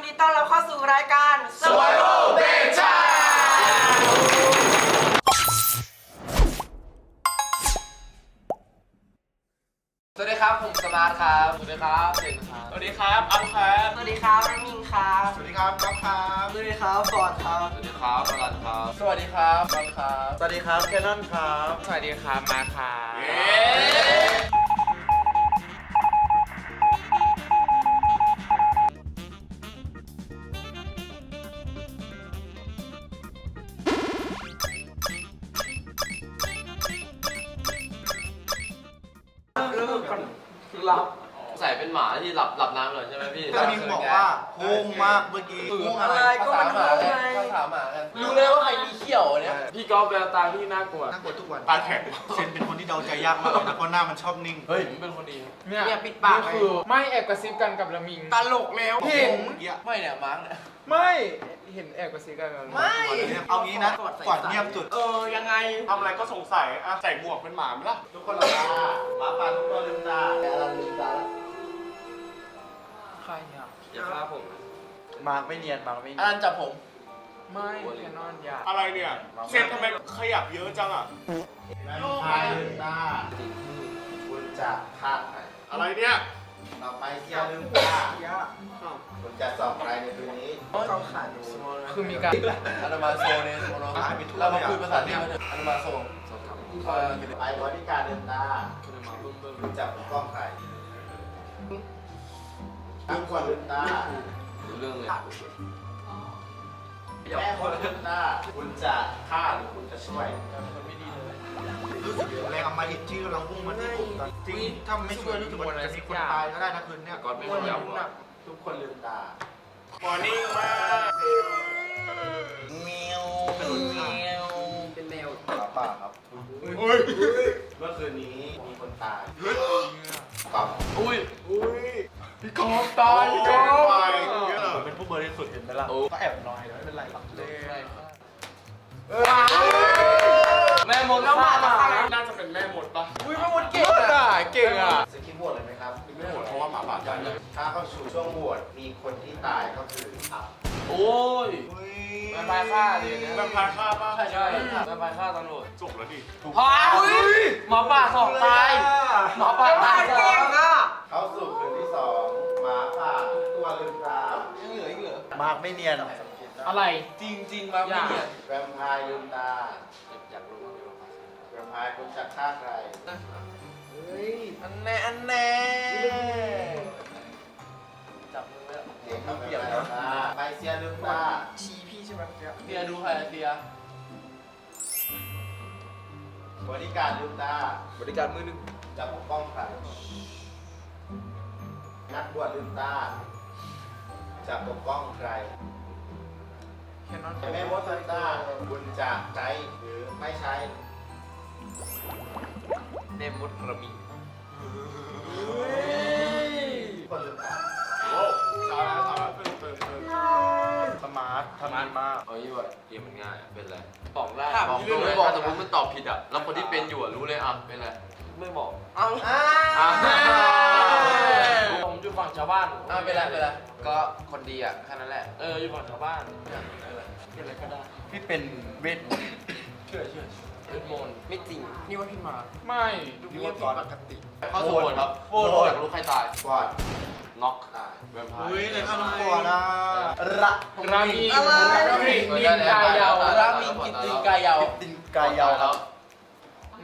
ยินดีต้อนรับเข้าสู่รายการ Survival Nation สวัสดีครับ ผมสมาร์ทครับ สวัสดีครับเก่งครับ สวัสดีครับ อัพครับ สวัสดีครับน้องมิงครับสวัสดีครับก๊อฟครับสวัสดีครับฟอร์ดครับ สวัสดีครับบอลันครับ สวัสดีครับบอลครับ สวัสดีครับแคนนอนครับ สวัสดีครับ มาครับ หลั บใส่เป็นหมาที่หลับหลับน้ำเลยใช่ไหมพี่ตามิงบอกว่าโฮงมากเมื่อกี้โฮงอะอะไรไรก็มันโง่ไง ภาษาหมากันรู้เลยว่าใครมีเขี้ยวเนี่ย พี่กอล์ฟแววตาพี่น่ากลัว นั่งกดทุกวันตาแข็งเซนเป็นคนที่เดาใจยากมากเลยนะเพราะหน้ามันชอบนิ่ง เฮ้ยผมเป็นคนดีเนี่ยเนี่ยปิดปากนี่คือ ไม่แอบกระซิบกันกับละมิง ตลกแล้วโฮงเมื่อกี้ไม่เนี่ยมาร์กเนี่ย ไม่เห็นแอบกระซิบกันกับละมิงไม่ เอางี้นะก่อนเงียบสุด เออยังไงทำอะไรก็สงสัยอะใส่หมวกเป็นหมาไหมล่ะทุกคนหลับตาหมาป่าทุกตัวลืมตาแต่เราลืมตาแล้ว ใครอะอย่าฆ่าผมมาไม่เนียนมาไม่เนีอัยนนจับผม ไม่แคนนอนอยากอะไรเนี่ยเซนทำไมขยับเยอะจังอะแวมไพร์ลืมตาคุณจะฆ่าใครอะไรเนี่ยต่อไปเซียลืมตาคุณจะสอบใครในคืนนี้เขาขาดดูคือมีการอันมาโซเนี่ยโซโนเรามาคุยภาษาที่มันอันมาโซเออไปบริการลืมตาคุณจะปกป้องใคร ทั้งคนลืมตารู้เรื่องเลยแม่คนลืมตาคุณจะฆ่าหรือคุณจะช่วยไม่ดีเลยรู้สึกแรงอำมหิตที่กำลังพุ่งมาที่ผมตอนจริงถ้าไม่ช่วยรู้สึกว่าจะมีคนตายก็ได้นะคืนเนี้ยก่อนไม่ยอมหรอกทุกคนลืมตามอร์นิ่งมากเมียวเป็นแมวหมาป่าครับเมื่อคืนนี้มีคนตายกับอุ้ย พี่กอล์ฟตายพี่กอล์ฟไปอย่างเงี้ยเหรอผมเป็นผู้บริสุทธิ์เห็นไหมล่ะก็แอบน้อยแต่ไม่เป็นไรหรอกแม่มดแล้วหมาจะฆ่าน่าจะเป็นแม่มดปะอุ้ยแม่มดเก่งอะเก่งอะสกิปบวชเลยไหมครับไม่หมดเพราะว่าหมาป่าตายเลยถ้าเข้าสู่ช่วงบวชมีคนที่ตายก็คืออับโอ้ยแม่พายฆ่าดิเนี่ยแวมไพร์ฆ่าป่ะใช่ใช่แม่พายฆ่าตำรวจจบแล้วดิพายหมาป่าสองตายหมาป่าตายสอเก่งงอะเข้าสู่คืน มาร์กไม่เนียนอะไร จริงจริงมาไม่เนี่ยแวมไพร์ลืมตาอยากรู้ว่ามีแวมไพร์คุณจะฆ่าใครอันแน่อันแน่จับมือไว้เด็กครับแวมไพร์ลืมตาไปเซียลืมตาชี้พี่ใช่ไหมเมื่อกี้เตียดูใครเตียบริการลืมตาบริการมือหนึ่งจะปกป้องใครนักบวชลืมตา จะปกป้องใครแคนนอนแม่มดลืมตาคุณจะใช้หรือไม่ใช้เนมมุดระมีคนลืมตาโอ้สาวแล้วสาวแล้วเติมเติมเติมสมาร์ททำดีมากเอายี่ว่าเกมมันง่ายอะเป็นไรบอกได้ถามบอกพี่เลเลยยถ้าสมมติมันตอบผิดอะแล้วคนที่เป็นอยู่อะรู้เลยอะเป็นไรไม่บอก เอาอ่าผม อยู่ฝั่งชาวบ้านอ่าเป็นไรเป็นไรก็คนดีอะแค่นั้นแหละ เอออยู่ฝั่งชาวบ้านเป็นไรก็ได้พี่เป็นเวทมนต์เชื่อเชื่อเวทมนต์ไม่จริงนี่ว่าพี่มา ไม่ดูเงียบผิดปกติเข้าสู่บทครับโหวตอยากรู้ใครตายก่อนน็อกตายแวมไพร์อุ้ยเลยข้าวน้ำก่อนนะระรามีอะไรรามีนินกายาวรามีกิตติกายาวดินกายยาวครับ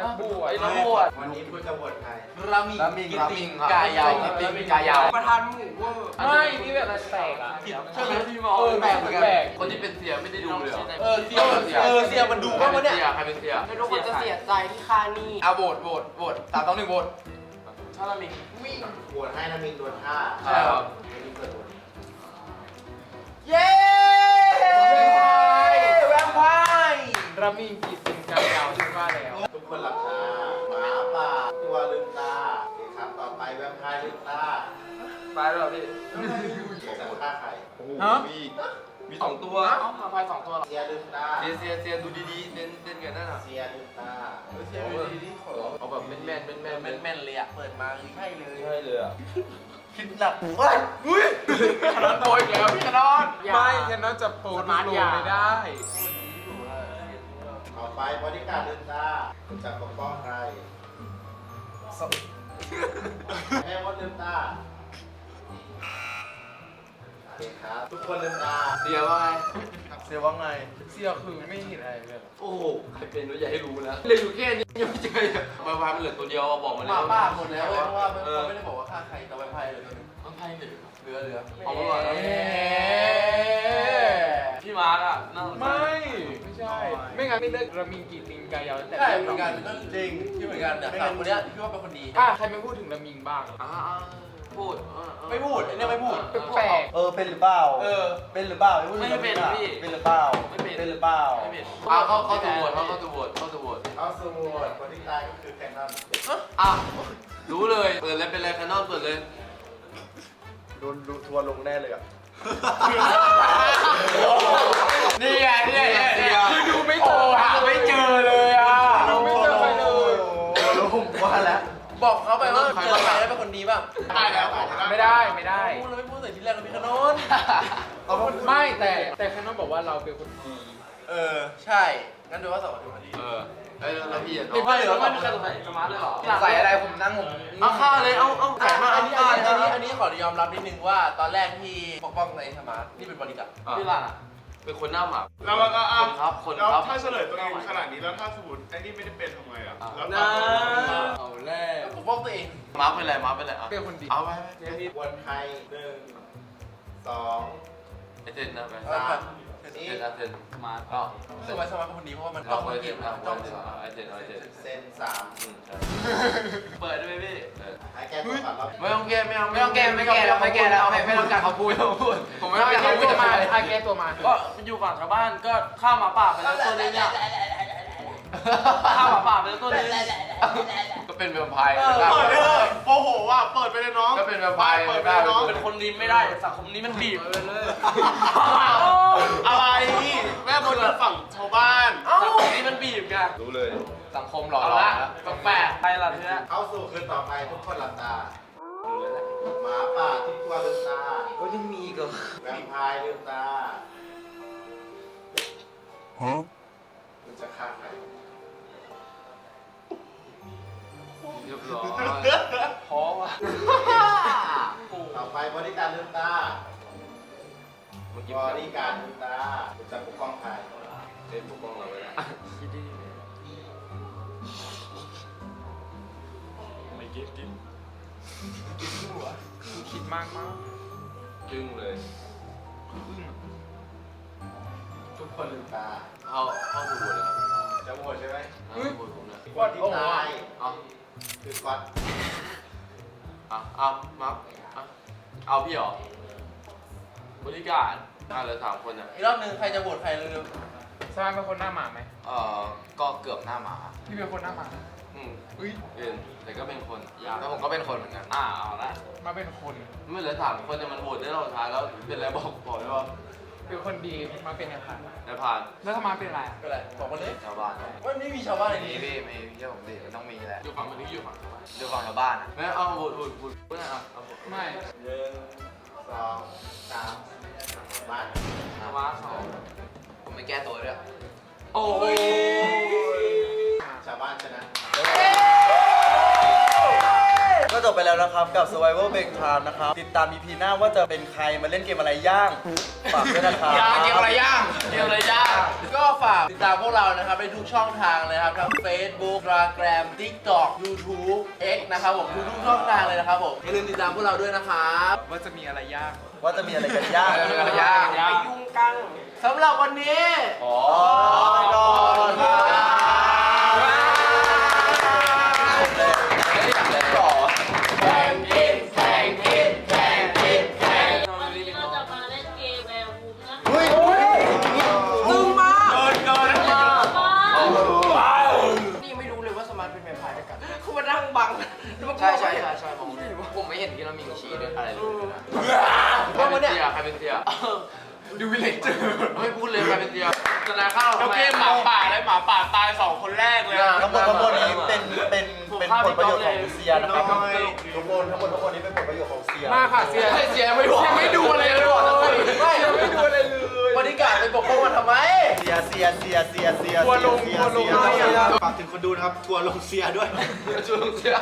นักบวชไอ้นักบวชวันนี้คุณจะบวชใครรามีกิตติกายาวกิตติกายาวประธานหมู่เวอร์ไม่นี่แบบแปลกอะใช่ไหมพี่มอเออแปลกเหมือนกันแปลกคนที่เป็นเสียไม่ได้ดูเลยเหรอเออเสียเออเสียมันดูบ้างวะเนี่ยใครเป็นเสียไม่รู้คนจะเสียใจที่ค่านี่เอาโหวตโหวตโหวตสามต้องหนึ่งโหวตชาลามิวิ่งบวชให้นามินโดนฆ่าใช่ครับวันนี้เปิดบวชเย้แวมไพร์รามีกิตตินกายาวที่ว่าแล้ว ทุกคนหลับตาหมาป่าตัวลืมตาโอเคครับ ต่อไปแวมไพร์ลืมตา ไปแล้วเหรอพี่จะฆ่าใครฮะมีมีสองตัว เอ้ามาพายสองตัวเหรอเสียลืมตาเสียเสียเสียดูดีๆเต้นเต้นกันนั่นน่ะเสียลืมตาเสียดูดีๆขอเอาแบบแม่นแม่นแม่นแม่นแม่นๆเลยอะเปิดมาคือใช่เลยใช่เลยอะคิดหนักเฮ้ยอุ้ยขนอนโปรอีกแล้วพี่ขนอนไม่แค่นั้นจะปูดรูไม่ได้ต่อไปบริการลืมตาคุณจะปกป้องใครแม่มดลืมตาโอ เคครับ ทุกคนลืมตาเดี๋ยวว่าไง เสียว่าไง เสียคือไม่เห็นอะไรเลยโอ้โห ใครเป็นวะอย่าให้รู้นะเหลืออยู่แค่นี้ยังไม่เจอเลยไวไฟมันเหลือตัวเดียวอะบอกมาหเลยมาป้าหมดแล้วเว้ยเพราะว่าเออเขาไม่ได้บอกว่าฆ่าใครแต่ไวไฟเหลือตัวหนึงมันไพ่เหลือเหลือเหลือเอามาก่อนแล้วพี่มาร์กอะน่าสนใจไม่ ไม่ใช่ ไม่งั้นไม่เลิกรามิงกีติงกายาวแต่ใช่เหมือนกันก็จริงที่เหมือนกันเนี่ยสามคนเนี้ยพี่ว่าเป็นคนดี อะใครไม่พูดถึงรามิงบ้างอ่า พูดเออเออ ไม่พูดไอ้เนี่ยไม่พูด แปลกเออเป็นหรือเปล่าเออ เป็นหรือเปล่าไม่ได้เป็นพี่ เป็นหรือเปล่าไม่เป็นเป็นหรือเปล่าไม่เป็นอ่าเข้าเข้าตัวโหวตเข้าเข้าตัวโหวตเข้าตัวโหวตเอาสมุดคนที่ตายก็คือแคนนอนอะรู้เลยเปิดเลยเป็นเลยแคนนอนเปิดเลยโดนดูทัวร์ลงแน่เลยอะนี่ไงนี่ไงนี่ไง คือดูไม่เจอหาไม่เจอเลยอะดูไม่เจอใครเลย โอ้โหว่าแล้ว บอกเขา ไปว่าเจอใครแล้วเป็นคนดีบ้างได้แล้วบอกแล้วไม่ได้ไม่ได้ พูดแล้วไม่พูดแต่ที่แรกเราพี่ขนนไม่แต่แต่แค่น้องบอกว่าเราเป็นคนดีเออใช่งั้นดูว่าสองคนเป็นคนดีเออเอ้ยแล้วพี่อะไม่เหลือไม่มีใครสงสัยสมาร์ทเลยเหรอใส่อะไรผมนั่งผมเอาข้าวเลยเอาเอาอะใส่มาอันนี้อันนี้อันนี้ขอยอมรับนิดนึงว่าตอนแรกที่ปกป้องในธรรมะนี่เป็นบริการพี่ล่ะเป็นคนหน้าหมาแล้วมันก็คอะนครับคนแล้วครับถ้าเฉลยตัวเองขนาดนี้แล้วถ้าสมมติไอ้นี่ไม่ได้เป็นทำไงอะแล้วนะตามตัวเอาแล้ปก ป้องตัวเองมาร์คเป็นไรมาร์คเป็นไรอะเป็นคนดีเอาไปไปวนไทยหนึ่งสองไอเต้นนะไปเอาไปเต้นนะเต้นมาร์คก็สมัยสมัยเป็นคนดีเพราะว่ามันต้เราองไปเล่นเกเต้นมเอาต้องไอเต้นไอเต้นเซนสามเปิดด้วยพี่ให้แก้ตัวก่อนรอบไม่ต้องแก้ไม่เอาไม่ต้องแก้ไม่แก้แล้วไม่แก้แล้วไม่ไม่ต้องการเขาพูดเขาพูดผมไม่ต้องการแก้เขาพูตัดวมาอะแก้ตัวมาก็มันอยู่ฝั่งชาวบ้านก็ข้ามหมาป่าไปแล้วตัวนึงเนี่ยข้ามหมาป่าไปแล้วตัวนึงก็ เป็นแวมไพร์เปิดไปเลยโอ้โหว่ะเปิดไปเลยน้องก็เป็นแวมไพร์เปิดไปเลยน้องเป็นคนดีไม่ได้สังคมนี้มันบีบเลยอะไรแม่บนฝั่งชาวบ้านสังคมนี้มันบีบไงรู้เลย สังคมหล่อหลอมแปลกๆไปละทีนี้เข้าสู่คืนต่อไปทุกคนหลับตาหมาป่าทุกตัวลืมตาก็ยังมีก็แวมไพร์ลืมตาคุณจะฆ่าใคร เรียบร้อยพอว่ะต่อไปบริการลืมตาเมื่อกี้บริการลืมตาคุณจะปกป้องใครเป็นปกป้องเราไว้แล้วคิดดีไม่กินกินคิดมากมากจึ้งเลยทุกคนลืมตาเข้าเข้าดูเลยครับจะโหวตใช่ไหมเอาดูผมนะคนที่ตายเอา คือก๊อตเอาเอามาเอาเอาพี่เหรอบริการอ่าเหลือสามคนอะอีกรอบนึงใครจะโหวตใครเร็วสมาเป็นคนหน้าหมาไหมเอ่อก็เกือบหน้าหมา พี่เป็นคนหน้าหมา อืมเป็นแต่ก็เป็นคนยากแล้วผมก็เป็นคนเหมือนกันอ่าเอาละมาเป็นคน ไม่เหลือสามคนเนี่ยมันโหวตได้รอบสุดท้ายแล้วเป็นอะไรบอกบอกได้ป่ะเป็นคนดีมาเป็นไงผ่านได้ผ่านแล้วทำไมเป็นอะไรอะๆก็เลยบอกมาเลยชาวบ้านว่า ไม่มีชาวบ้านในมีนี้พี่มีเชื่อผมดิมันต้องมีแหละอยู่ฝั่งคนนี้อยู่ฝั่งดูฝั่งชาวบ้านอะไม่เอาโหวตโหวตโหวตไม่ได้อะเอาโหวตไม่หนึ่งสองสามมาเอามาสองผมไม่แก้ตัวด้วยโอ้ยชาวบ้านชนะ แล้วนะครับ กับ Survival Break Time นะครับ ติดตาม EP หน้าว่าจะเป็นใครมาเล่นเกมอะไรย่าง ฝากด้วยนะครับย่างเกมอะไรย่างเกมอะไรย่าง ก็ฝากติดตามพวกเรานะครับในทุกช่องทางเลยครับ ทั้ง Facebook Instagram TikTok YouTube X นะครับผมทุกๆช่องทางเลยนะครับผมอย่าลืมติดตามพวกเราด้วยนะครับว่าจะมีอะไรยาก ว่าจะมีอะไรกันย่างเกมอะไรย่าง ไปยุ่งกังสำหรับวันนี้อ๋อก่อนครับ ด้วยอะไรเลยว่าวันเนี้ยใครเป็นเสียดูวิลเลจเจอร์ไม่พูดเลยไปเป็นเดียวจะนาข้าวแล้วเกมหมาป่าและหมาป่าตายสองคนแรกเลยทั้งหมดทั้งหมดนี้เป็นเป็นเป็นผลประโยชน์ของเซียนะครับทุกคนทั้งหมดทั้งหมดนี้เป็นผลประโยชน์ของเซียมากค่ะเสียเสียไม่บอกไม่ดูอะไรเลยไม่ไม่ดูอะไรเลยบริการไปปกป้องมันทำไมเซียเซียเซียเซียเซียทัวร์ลงเซีทัวร์ลงเซียฝากถึงคนดูนะครับทัวร์ลงเซียด้วยช่วงเสีย